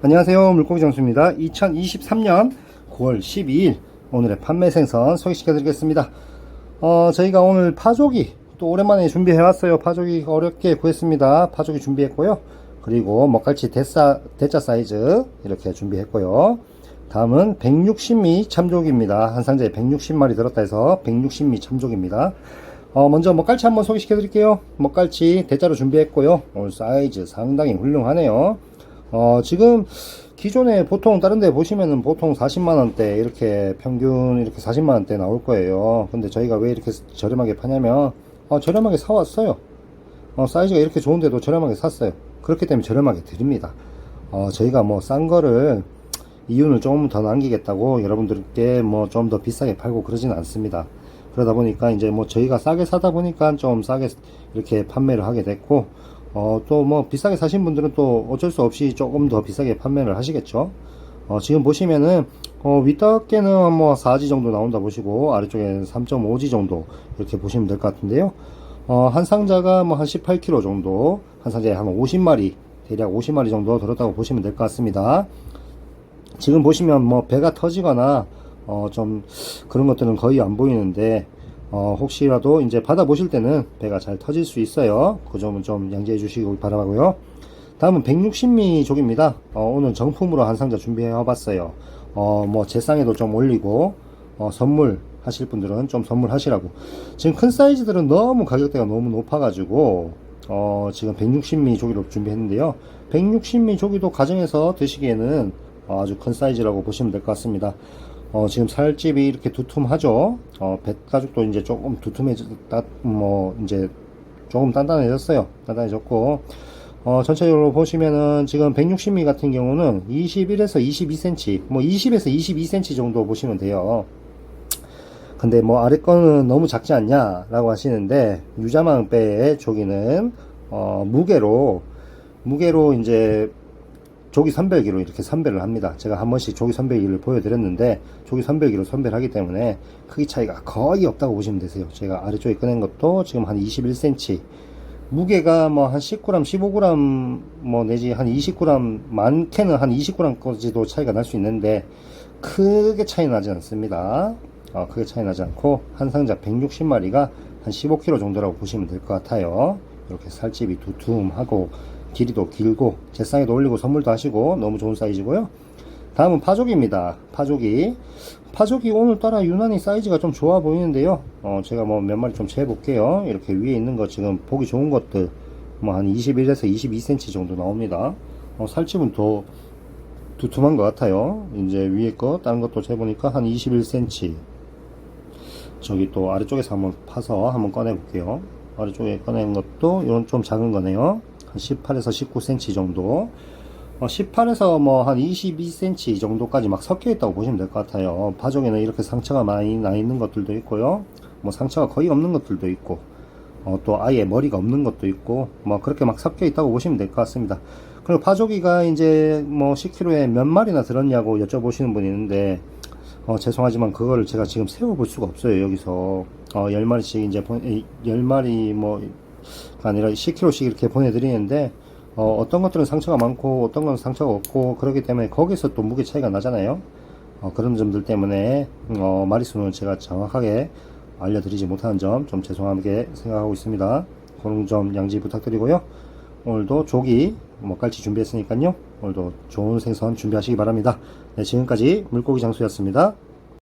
안녕하세요. 물고기 장수입니다. 2023년 9월 12일 오늘의 판매 생선 소개시켜 드리겠습니다. 어, 저희가 오늘 파조기 또 오랜만에 준비해 왔어요. 파조기 어렵게 구했습니다. 파조기 준비했고요. 그리고 먹갈치 대싸, 대짜 사이즈 이렇게 준비했고요. 다음은 160미 참조기입니다. 한 상자에 160마리 들었다 해서 160미 참조기입니다. 어, 먼저 먹갈치 한번 소개시켜 드릴게요. 먹갈치 대짜로 준비했고요. 오늘 사이즈 상당히 훌륭하네요 어, 지금 기존에 보통 다른 데 보시면은 보통 40만원대 이렇게 평균 이렇게 40만원대 나올 거예요. 근데 저희가 왜 이렇게 저렴하게 파냐면, 어, 저렴하게 사왔어요. 어, 사이즈가 이렇게 좋은데도 저렴하게 샀어요. 그렇기 때문에 저렴하게 드립니다. 어, 저희가 뭐 싼 거를 이윤을 조금 더 남기겠다고 여러분들께 뭐 좀 더 비싸게 팔고 그러진 않습니다. 그러다 보니까 이제 뭐 저희가 싸게 사다 보니까 좀 싸게 이렇게 판매를 하게 됐고, 어, 또 뭐 비싸게 사신 분들은 또 어쩔 수 없이 조금 더 비싸게 판매를 하시겠죠. 어, 지금 보시면은, 어, 윗덮개는 뭐 4지 정도 나온다 보시고, 아래쪽에는 3.5지 정도 이렇게 보시면 될 것 같은데요. 어, 한 상자가 뭐 한 18kg 정도, 한 상자에 한 50마리, 대략 50마리 정도 들었다고 보시면 될 것 같습니다. 지금 보시면 뭐 배가 터지거나, 어, 좀 그런 것들은 거의 안 보이는데, 어, 혹시라도 이제 받아 보실 때는 배가 잘 터질 수 있어요. 그 점은 좀 양지해 주시기 바라고요. 다음은 160미 족입니다. 어, 오늘 정품으로 한 상자 준비해 와봤어요. 어, 뭐 제상에도 좀 올리고 어, 선물 하실 분들은 좀 선물하시라고. 지금 큰 사이즈들은 너무 가격대가 너무 높아가지고 어, 지금 160미 조기로 준비했는데요. 160미 조기도 가정에서 드시기에는 어, 아주 큰 사이즈라고 보시면 될 것 같습니다. 어, 지금 살집이 이렇게 두툼하죠. 어, 뱃 가죽도 이제 조금 두툼해졌다, 뭐, 이제 조금 단단해졌어요. 단단해졌고, 어, 전체적으로 보시면은 지금 160mm 같은 경우는 21에서 22cm, 뭐 20에서 22cm 정도 보시면 돼요. 근데 뭐 아래 거는 너무 작지 않냐? 라고 하시는데, 유자망 배의 조기는, 어, 무게로, 무게로 이제 조기 선별기로 이렇게 선별을 합니다. 제가 한 번씩 조기 선별기를 보여드렸는데 조기 선별기로 선별을 하기 때문에 크기 차이가 거의 없다고 보시면 되세요. 제가 아래쪽에 꺼낸 것도 지금 한 21cm 무게가 뭐 한 10g, 15g 뭐 내지 한 20g 많게는 한 20g까지도 차이가 날 수 있는데 크게 차이 나지 않습니다. 어, 크게 차이 나지 않고 한 상자 160마리가 한 15kg 정도라고 보시면 될 것 같아요. 이렇게 살집이 두툼하고 길이도 길고 제상에도 올리고 선물도 하시고 너무 좋은 사이즈고요. 다음은 파조기입니다. 파조기. 파조기 오늘따라 유난히 사이즈가 좀 좋아 보이는데요. 어, 제가 뭐 몇 마리 좀 재볼게요. 이렇게 위에 있는 거 지금 보기 좋은 것들 뭐 한 21에서 22cm 정도 나옵니다. 어, 살집은 더 두툼한 것 같아요. 이제 위에 거 다른 것도 재보니까 한 21cm 저기 또 아래쪽에서 한번 파서 한번 꺼내 볼게요. 아래쪽에 꺼낸 것도 이런 좀 작은 거네요 한 18에서 19cm 정도. 어, 18에서 뭐 한 22cm 정도까지 막 섞여 있다고 보시면 될 것 같아요. 파종에는 이렇게 상처가 많이 나 있는 것들도 있고요. 뭐 상처가 거의 없는 것들도 있고 어, 또 아예 머리가 없는 것도 있고 뭐 그렇게 막 섞여 있다고 보시면 될 것 같습니다. 그리고 파조기가 이제 뭐 10kg에 몇 마리나 들었냐고 여쭤보시는 분이 있는데 어, 죄송하지만 그거를 제가 지금 세워볼 수가 없어요 여기서. 어, 10마리씩 이제 10마리 뭐 아니라 10kg씩 이렇게 보내드리는데 어, 떤 것들은 상처가 많고 어떤 건 상처가 없고 그렇기 때문에 거기서 또 무게 차이가 나잖아요. 어, 그런 점들 때문에 어, 마리수는 제가 정확하게 알려드리지 못하는 점 좀 죄송하게 생각하고 있습니다. 그런 점 양지 부탁드리고요. 오늘도 조기 먹갈치 준비했으니까요. 오늘도 좋은 생선 준비하시기 바랍니다. 네, 지금까지 물고기 장수였습니다